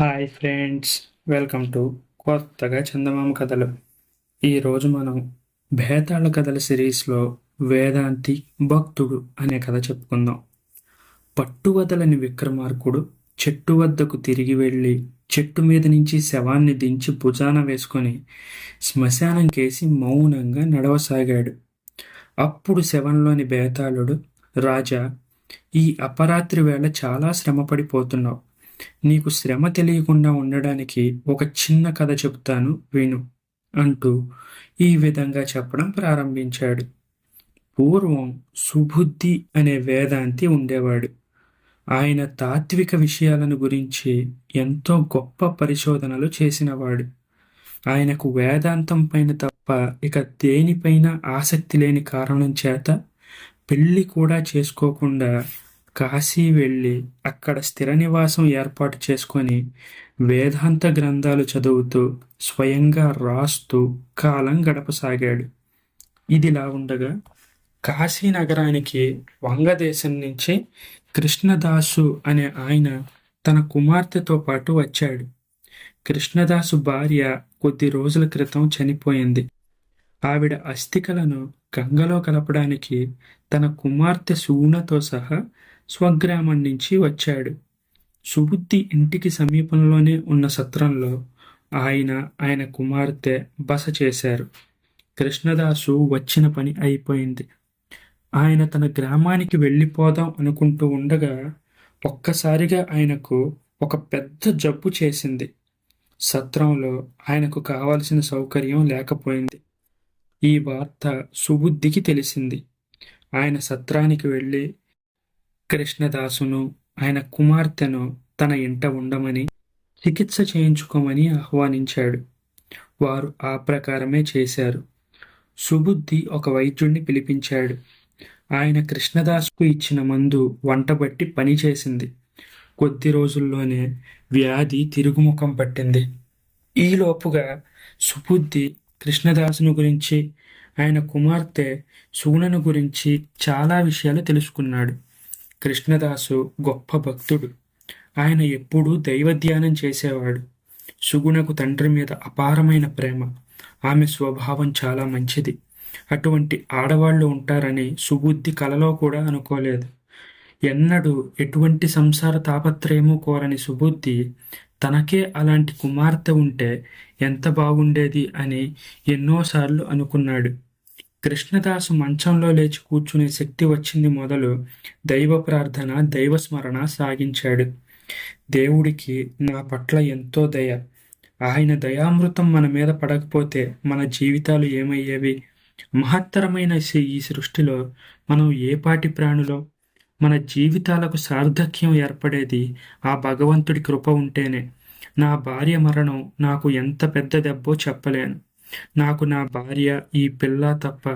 Hi friends welcome to కొత్తగా చందమామ కథలు. ఈరోజు మనం భేతాళ కథల సిరీస్లో వేదాంతి భక్తుడు అనే కథ చెప్పుకుందాం. పట్టువదలని విక్రమార్కుడు చెట్టు వద్దకు తిరిగి వెళ్ళి చెట్టు మీద నుంచి శవాన్ని దించి భుజాన వేసుకొని శ్మశానం కేసి మౌనంగా నడవసాగాడు. అప్పుడు శవంలోని బేతాళుడు రాజా ఈ అపరాత్రి వేళ చాలా శ్రమపడిపోతున్నావు. నీకు శ్రమ తెలియకుండా ఉండడానికి ఒక చిన్న కథ చెప్తాను విను అంటూ ఈ విధంగా చెప్పడం ప్రారంభించాడు. పూర్వం సుబుద్ధి అనే వేదాంతి ఉండేవాడు. ఆయన తాత్విక విషయాలను గురించి ఎంతో గొప్ప పరిశోధనలు చేసినవాడు. ఆయనకు వేదాంతం పైన తప్ప ఇక దేనిపైన ఆసక్తి లేని కారణం చేత పెళ్ళి కూడా చేసుకోకుండా కాశీ వెళ్ళి అక్కడ స్థిర నివాసం ఏర్పాటు చేసుకొని వేదాంత గ్రంథాలు చదువుతూ స్వయంగా రాస్తూ కాలం గడపసాగాడు. ఇదిలా ఉండగా కాశీ నగరానికి వంగదేశం నుంచి కృష్ణదాసు అనే ఆయన తన కుమార్తెతో పాటు వచ్చాడు. కృష్ణదాసు భార్య కొద్ది రోజుల క్రితం చనిపోయింది. ఆవిడ అస్థికలను గంగలో కలపడానికి తన కుమార్తె సూనతో సహా స్వగ్రామం నుంచి వచ్చాడు. సుబుద్ధి ఇంటికి సమీపంలోనే ఉన్న సత్రంలో ఆయన ఆయన కుమార్తె బస చేశారు. కృష్ణదాసు వచ్చిన పని అయిపోయింది. ఆయన తన గ్రామానికి వెళ్ళిపోదాం అనుకుంటూ ఉండగా ఒక్కసారిగా ఆయనకు ఒక పెద్ద జబ్బు చేసింది. సత్రంలో ఆయనకు కావలసిన సౌకర్యం లేకపోయింది. ఈ వార్త సుబుద్ధికి తెలిసింది. ఆయన సత్రానికి వెళ్ళి కృష్ణదాసును ఆయన కుమార్తెను తన ఇంట ఉండమని చికిత్స చేయించుకోమని ఆహ్వానించాడు. వారు ఆ ప్రకారమే చేశారు. సుబుద్ధి ఒక వైద్యుణ్ణి పిలిపించాడు. ఆయన కృష్ణదాసుకు ఇచ్చిన మందు వంటబట్టి పనిచేసింది కొద్ది రోజుల్లోనే వ్యాధి తిరుగుముఖం పట్టింది. ఈలోపుగా సుబుద్ధి కృష్ణదాసును గురించి ఆయన కుమార్తె సూనను గురించి చాలా విషయాలు తెలుసుకున్నాడు. కృష్ణదాసు గొప్ప భక్తుడు. ఆయన ఎప్పుడూ దైవధ్యానం చేసేవాడు. సుగుణకు తండ్రి మీద అపారమైన ప్రేమ. ఆమె స్వభావం చాలా మంచిది. అటువంటి ఆడవాళ్ళు ఉంటారని సుబుద్ధి కలలో కూడా అనుకోలేదు. ఎన్నడూ ఎటువంటి సంసార తాపత్రయము కోరని సుబుద్ధి తనకే అలాంటి కుమార్తె ఉంటే ఎంత బాగుండేది అని ఎన్నోసార్లు అనుకున్నాడు. కృష్ణదాసు మంచంలో లేచి కూర్చునే శక్తి వచ్చింది మొదలు దైవ ప్రార్థన దైవ స్మరణ సాగించాడు. దేవుడికి నా పట్ల ఎంతో దయ. ఆయన దయామృతం మన మీద పడకపోతే మన జీవితాలు ఏమయ్యేవి? మహత్తరమైన ఈ సృష్టిలో మనం ఏ పాటి ప్రాణులో? మన జీవితాలకు సార్థక్యం ఏర్పడేది ఆ భగవంతుడి కృప ఉంటేనే. నా భార్య మరణం నాకు ఎంత పెద్ద దెబ్బో చెప్పలేను. నాకు నా భార్య ఈ పిల్ల తప్ప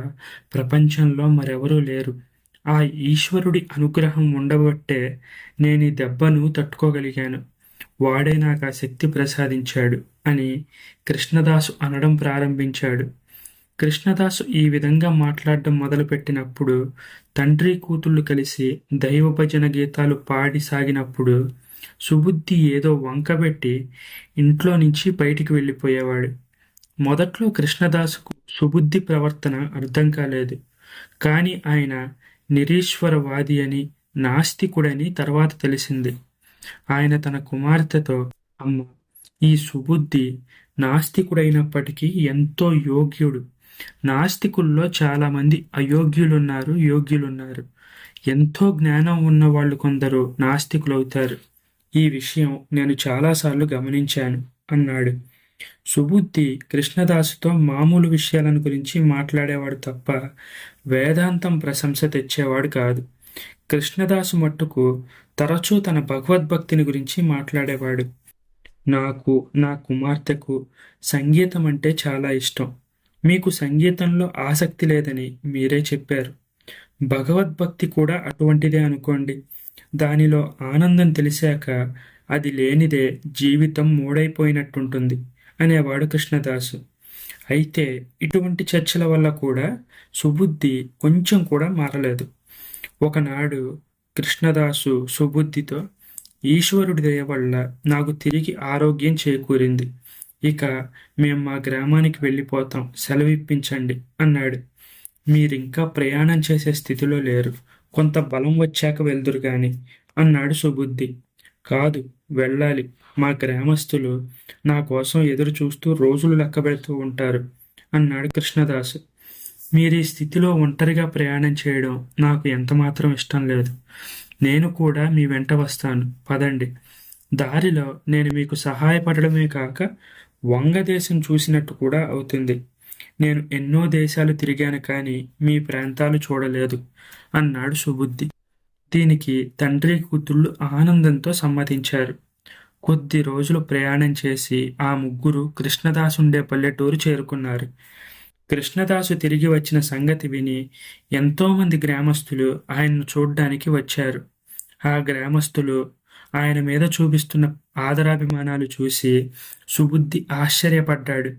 ప్రపంచంలో మరెవరూ లేరు. ఆ ఈశ్వరుడి అనుగ్రహం ఉండబట్టే నేను ఈ దెబ్బను తట్టుకోగలిగాను. వాడే నాకు ఆ శక్తి ప్రసాదించాడు అని కృష్ణదాసు అనడం ప్రారంభించాడు. కృష్ణదాసు ఈ విధంగా మాట్లాడడం మొదలుపెట్టినప్పుడు తండ్రి కూతుళ్ళు కలిసి దైవ భజన గీతాలు పాడి సాగినప్పుడు సుబుద్ధి ఏదో వంకబెట్టి ఇంట్లో నుంచి బయటికి వెళ్ళిపోయేవాడు. మొదట్లో కృష్ణదాసుకు సుబుద్ధి ప్రవర్తన అర్థం కాలేదు. కానీ ఆయన నిరీశ్వరవాది అని నాస్తికుడని తర్వాత తెలిసింది. ఆయన తన కుమార్తెతో అమ్మ ఈ సుబుద్ధి నాస్తికుడైనప్పటికీ ఎంతో యోగ్యుడు. నాస్తికుల్లో చాలామంది అయోగ్యులున్నారు యోగ్యులున్నారు. ఎంతో జ్ఞానం ఉన్న వాళ్ళు కొందరు నాస్తికులవుతారు. ఈ విషయం నేను చాలాసార్లు గమనించాను అన్నాడు. సుబుద్ధి కృష్ణదాసుతో మామూలు విషయాలను గురించి మాట్లాడేవాడు తప్ప వేదాంతం ప్రశంస తెచ్చేవాడు కాదు. కృష్ణదాసు మట్టుకు తరచూ తన భగవద్భక్తిని గురించి మాట్లాడేవాడు. నాకు నా కుమార్తెకు సంగీతం అంటే చాలా ఇష్టం. మీకు సంగీతంలో ఆసక్తి లేదని మీరే చెప్పారు. భగవద్భక్తి కూడా అటువంటిదే అనుకోండి. దానిలో ఆనందం తెలిసాక అది లేనిదే జీవితం మూడైపోయినట్టుంటుంది. అనేవాడు కృష్ణదాసు. అయితే ఇటువంటి చర్చల వల్ల కూడా సుబుద్ధి కొంచెం కూడా మారలేదు. ఒకనాడు కృష్ణదాసు సుబుద్ధితో ఈశ్వరుడి దయ వల్ల నాకు తిరిగి ఆరోగ్యం చేకూరింది. ఇక మేము మా గ్రామానికి వెళ్ళిపోతాం. సెలవిప్పించండి అన్నాడు. మీరింకా ప్రయాణం చేసే స్థితిలో లేరు. కొంత బలం వచ్చాక వెళ్దురు గాని అన్నాడు సుబుద్ధి. కాదు వెళ్ళాలి. మా గ్రామస్తులు నా కోసం ఎదురు చూస్తూ రోజులు లెక్క పెడుతూ ఉంటారు అన్నాడు కృష్ణదాసు. మీరు ఈ స్థితిలో ఒంటరిగా ప్రయాణం చేయడం నాకు ఎంతమాత్రం ఇష్టం లేదు. నేను కూడా మీ వెంట వస్తాను. పదండి. దారిలో నేను మీకు సహాయపడడమే కాక వంగదేశం చూసినట్టు కూడా అవుతుంది. నేను ఎన్నో దేశాలు తిరిగాను కానీ మీ ప్రాంతాలు చూడలేదు అన్నాడు సుబుద్ధి. దీనికి తండ్రి కూతుళ్ళు ఆనందంతో సమ్మతించారు. కొద్ది రోజులు ప్రయాణం చేసి ఆ ముగ్గురు కృష్ణదాసు ఉండే పల్లెటూరు చేరుకున్నారు. కృష్ణదాసు తిరిగి వచ్చిన సంగతి విని ఎంతోమంది గ్రామస్తులు ఆయన్ను చూడ్డానికి వచ్చారు. ఆ గ్రామస్తులు ఆయన మీద చూపిస్తున్న ఆదరాభిమానాలు చూసి సుబుద్ధి ఆశ్చర్యపడ్డాడు.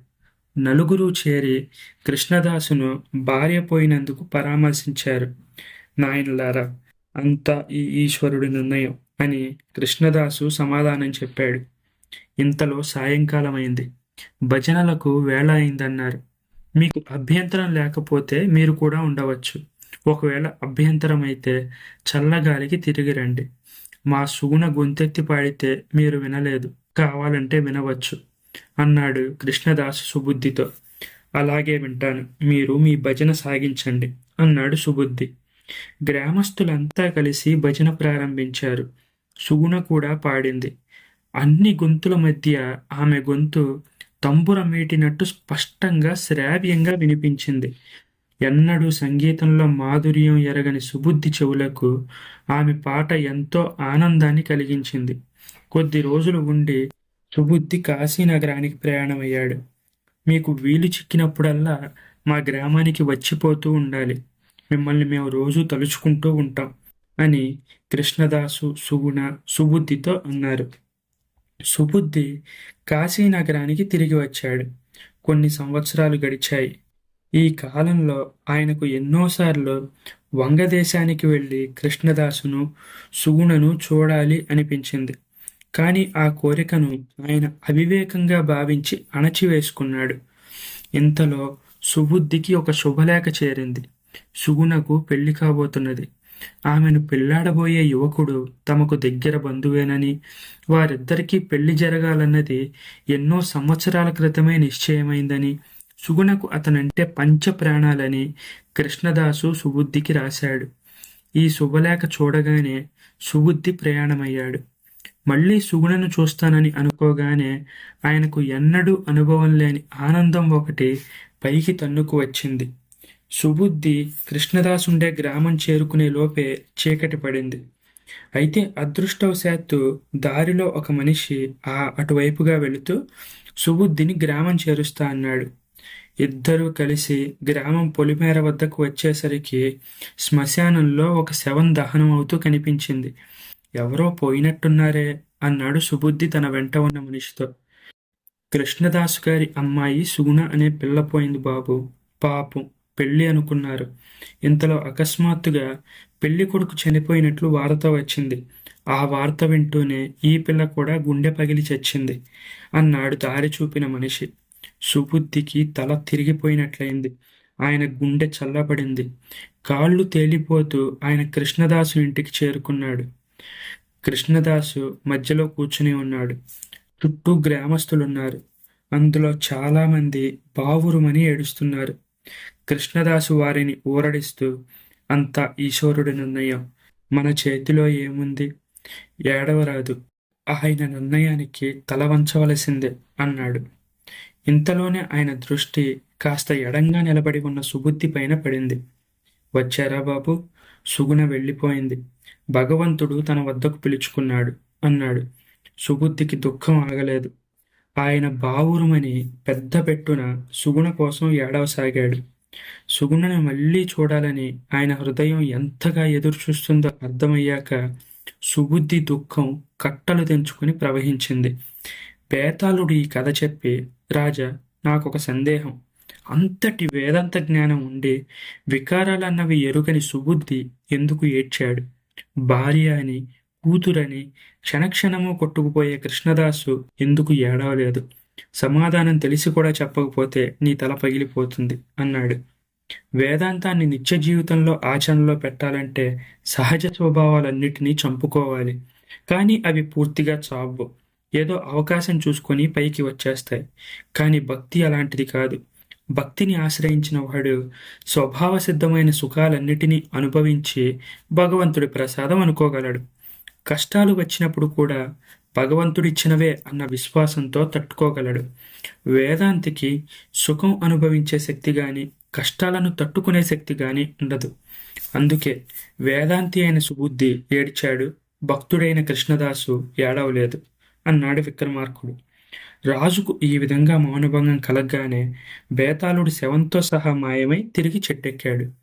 నలుగురు చేరి కృష్ణదాసును భార్య పోయినందుకు పరామర్శించారు. నాయనలారా అంతా ఈ ఈశ్వరుడి నిర్ణయం అని కృష్ణదాసు సమాధానం చెప్పాడు. ఇంతలో సాయంకాలం అయింది భజనలకు వేళ అయిందన్నారు. మీకు అభ్యంతరం లేకపోతే మీరు కూడా ఉండవచ్చు. ఒకవేళ అభ్యంతరం అయితే చల్లగాలికి తిరిగి రండి. మా సుగుణ గొంతెత్తి పాడితే మీరు వినలేదు. కావాలంటే వినవచ్చు అన్నాడు కృష్ణదాసు సుబుద్ధితో. అలాగే వింటాను. మీరు మీ భజన సాగించండి అన్నాడు సుబుద్ధి. గ్రామస్తులంతా కలిసి భజన ప్రారంభించారు. సుగుణ కూడా పాడింది. అన్ని గొంతుల మధ్య ఆమె గొంతు తంబుర మీటినట్టు స్పష్టంగా శ్రావ్యంగా వినిపించింది. ఎన్నడూ సంగీతంలో మాధుర్యం ఎరగని సుబుద్ధి చెవులకు ఆమె పాట ఎంతో ఆనందాన్ని కలిగించింది. కొద్ది రోజులు ఉండి సుబుద్ధి కాశీనగరానికి ప్రయాణమయ్యాడు. మీకు వీలు చిక్కినప్పుడల్లా మా గ్రామానికి వచ్చిపోతూ ఉండాలి. మిమ్మల్ని మేము రోజు తలుచుకుంటూ ఉంటాం అని కృష్ణదాసు సుగుణ సుబుద్ధితో అన్నారు. సుబుద్ధి కాశీనగరానికి తిరిగి వచ్చాడు. కొన్ని సంవత్సరాలు గడిచాయి. ఈ కాలంలో ఆయనకు ఎన్నోసార్లు వంగదేశానికి వెళ్ళి కృష్ణదాసును సుగుణను చూడాలి అనిపించింది. కానీ ఆ కోరికను ఆయన అవివేకంగా భావించి అణచివేసుకున్నాడు. ఇంతలో సుబుద్ధికి ఒక శుభలేఖ చేరింది. సుగుణకు పెళ్ళి కాబోతున్నది. ఆమెను పెళ్ళాడబోయే యువకుడు తమకు దగ్గర బంధువేనని వారిద్దరికీ పెళ్ళి జరగాలన్నది ఎన్నో సంవత్సరాల క్రితమే నిశ్చయమైందని సుగుణకు అతనంటే పంచ ప్రాణాలని కృష్ణదాసు సుబుద్ధికి రాశాడు. ఈ శుభలేఖ చూడగానే సుబుద్ధి ప్రయాణమయ్యాడు. మళ్ళీ సుగుణను చూస్తానని అనుకోగానే ఆయనకు ఎన్నడూ అనుభవం లేని ఆనందం ఒకటి పైకి తన్నుకు వచ్చింది. సుబుద్ధి కృష్ణదాసుండే గ్రామం చేరుకునే లోపే చీకటి పడింది. అయితే అదృష్టవశాత్తు దారిలో ఒక మనిషి ఆ అటువైపుగా వెళుతూ సుబుద్ధిని గ్రామం చేరుస్తా అన్నాడు. ఇద్దరూ కలిసి గ్రామం పొలిమేర వద్దకు వచ్చేసరికి శ్మశానంలో ఒక శవం దహనం అవుతూ కనిపించింది. ఎవరో పోయినట్టున్నారే అన్నాడు సుబుద్ధి తన వెంట ఉన్న మనిషితో. కృష్ణదాసు గారి అమ్మాయి సుగుణ అనే పిల్ల పోయింది బాబు. పాపం. పెళ్ళి అనుకున్నారు. ఇంతలో అకస్మాత్తుగా పెళ్ళి కొడుకు చనిపోయినట్లు వార్త వచ్చింది. ఆ వార్త వింటూనే ఈ పిల్ల కూడా గుండె పగిలి చచ్చింది. అన్నాడు దారి చూపిన మనిషి. సుబుద్ధికి తల తిరిగిపోయినట్లయింది. ఆయన గుండె చల్లబడింది. కాళ్ళు తేలిపోతూ ఆయన కృష్ణదాసు ఇంటికి చేరుకున్నాడు. కృష్ణదాసు మధ్యలో కూర్చుని ఉన్నాడు. చుట్టూ గ్రామస్తులున్నారు. అందులో చాలామంది బావురుమని ఏడుస్తున్నారు. కృష్ణదాసు వారిని ఊరడిస్తూ అంతా ఈశ్వరుడి నిర్ణయం మన చేతిలో ఏముంది? ఏడవరాదు. ఆయన నిర్ణయానికి తల వంచవలసిందే అన్నాడు. ఇంతలోనే ఆయన దృష్టి కాస్త ఎడంగా నిలబడి ఉన్న సుబుద్ధి పైన పడింది. వచ్చారా బాబు? సుగుణ వెళ్ళిపోయింది. భగవంతుడు తన వద్దకు పిలుచుకున్నాడు అన్నాడు. సుబుద్ధికి దుఃఖం ఆగలేదు. ఆయన బావురుమని పెద్ద పెట్టున సుగుణ కోసం ఏడవసాగాడు. సుగుణను మళ్ళీ చూడాలని ఆయన హృదయం ఎంతగా ఎదురు చూస్తుందో అర్థమయ్యాక సుబుద్ధి దుఃఖం కట్టలు తెంచుకుని ప్రవహించింది. బేతాళుడు ఈ కథ చెప్పి రాజా నాకొక సందేహం. అంతటి వేదాంత జ్ఞానం ఉండి వికారాలన్నవి ఎరుగని సుబుద్ధి ఎందుకు ఏడ్చాడు? భార్య అని కూతురని క్షణక్షణము కొట్టుకుపోయే కృష్ణదాసు ఎందుకు ఏడవలేదు? సమాధానం తెలిసి కూడా చెప్పకపోతే నీ తల పగిలిపోతుంది అన్నాడు. వేదాంతాన్ని నిత్య జీవితంలో ఆచరణలో పెట్టాలంటే సహజ స్వభావాలన్నిటినీ చంపుకోవాలి. కానీ అవి పూర్తిగా చావు ఏదో అవకాశం చూసుకొని పైకి వచ్చేస్తాయి. కానీ భక్తి అలాంటిది కాదు. భక్తిని ఆశ్రయించిన వాడు స్వభావ సిద్ధమైన సుఖాలన్నిటినీ అనుభవించి భగవంతుడి ప్రసాదం అనుకోగలడు. కష్టాలు వచ్చినప్పుడు కూడా భగవంతుడిచ్చినవే అన్న విశ్వాసంతో తట్టుకోగలడు. వేదాంతికి సుఖం అనుభవించే శక్తి కానీ కష్టాలను తట్టుకునే శక్తి కానీ ఉండదు. అందుకే వేదాంతి అయిన సుబుద్ధి ఏడ్చాడు భక్తుడైన కృష్ణదాసు ఏడవలేదు అన్నాడు విక్రమార్కుడు. రాజుకు ఈ విధంగా మౌనభంగం కలగగానే బేతాళుడు శవంతో సహా మాయమై తిరిగి చెట్టెక్కాడు.